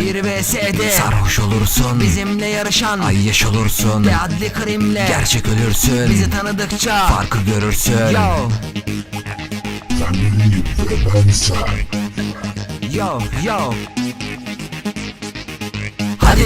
Bir VS'de Sarhoş olursun. Bizimle yarışan. Ay yaş olursun. Ve adli krimle Gerçek ölürsün. Bizi tanıdıkça. Farkı görürsün. Yo. Family ve ben sen. yo yo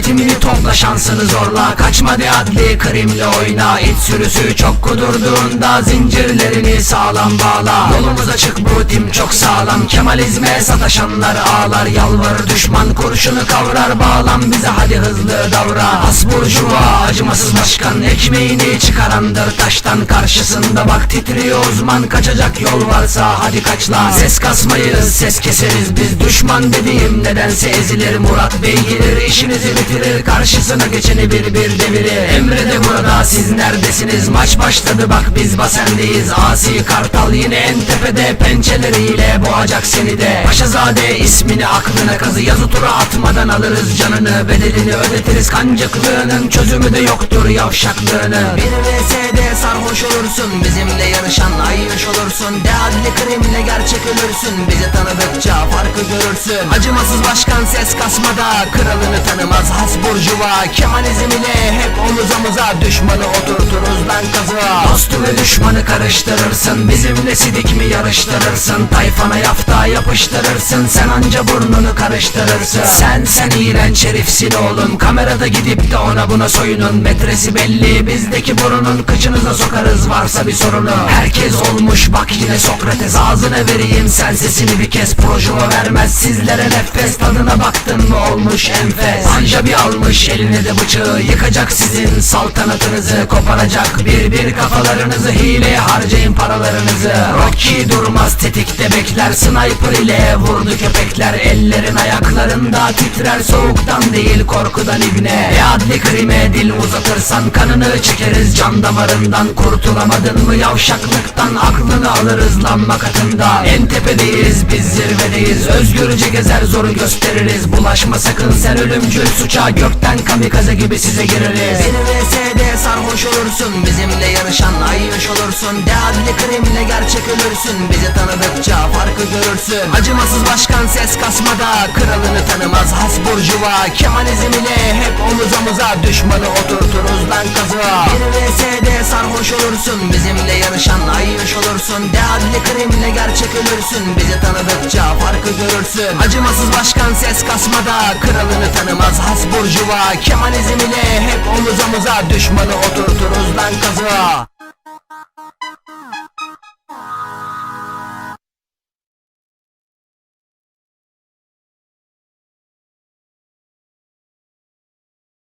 Hadi timini topla şansını zorla. Kaçma de adli krimle oyna. İç sürüsü çok kudurduğunda Zincirlerini sağlam bağla. Yolumuz açık bu tim çok sağlam. Kemalizme sataşanlar ağlar. Yalvar düşman kurşunu kavrar. Bağlan bize hadi hızlı davra. Hasburjuva acımasız başkan Ekmeğini çıkarandır. Taştan Karşısında bak titriyor. Uzman Kaçacak yol varsa hadi kaç lan. Ses kasmayız ses keseriz. Biz Düşman dediğim nedense ezilir. Murat Bey gelir işinizi bitirir. Karşısına geçeni bir bir devirir. Emre de burada siz neredesiniz? Maç başladı bak biz basendeyiz. Asi Kartal yine en tepede Pençeleriyle boğacak seni de. Paşazade ismini aklına kazı Yazı tura atmadan alırız canını. Bedelini ödetiriz kancıklığının Çözümü de yoktur yavşaklığının Bir VS'de sarhoş olursun Bizimle yarışan ayyaş olursun. De adli krimle gerçek ölürsün Bizi tanıdıkça farkı görürsün. Acımasız başkan ses kasmada Kralını tanımaz has burjuva. Kemalizm ile hep omuz omuza Düşmanı oturturuz lan kazığa Dostu ve düşmanı karıştırırsın Bizimle sidik mi yarıştırırsın? Tayfana yafta yapıştırırsın Sen anca burnunu karıştırırsın. Sen sen iğrenç herifsin oğlum Kamerada gidip de ona buna soyunun. Metresi belli bizdeki burunun Kıçınıza sokarız varsa bir sorunu. Herkes olmuş bak yine Sokrates Ağzına vereyim sen sesini bir kez Projuma vermez. Sizlere nefes Tadına baktın mı olmuş enfes. Anca bir almış eline de bıçağı Yıkacak sizin saltanatınızı Koparacak bir bir kafalarınızı Hileye harcayın paralarınızı. Rocky durmaz tetikte bekler Sniper ile vurdu köpekler. Ellerin ayaklarında titrer Soğuktan değil korkudan ibne. E adli krime dil uzatırsan Kanını çekeriz can damarından. Kurtulamadın mı yavşaklıktan Aklını alırız lan makatında En tepedeyiz biz zirvedeyiz. Özgürce gezer zoru gösteririz. Bulaşma sakın sen ölümcül suça. Gökten kamikaze gibi size gireriz. Bir VS'de sarhoş olursun Bizimle yarışan ayyaş olursun De adli krimle gerçek ölürsün. Bizi tanıdıkça farkı görürsün. Acımasız başkan ses kasmada Kralını tanımaz has burjuva Kemalizm ile hep omuz omuza Düşmanı oturturuz lan kazığa. Bir VS'de sarhoş olursun Bizimle yarışan ayyaş olursun. De adli krimle gerçek ölürsün. Bizi tanıdıkça farkı görürsün. Acımasız başkan ses kasmada Kralını tanımaz has burjuva Kemalizm ile hep omuz omuza Düşmanı oturturuz lan kazığa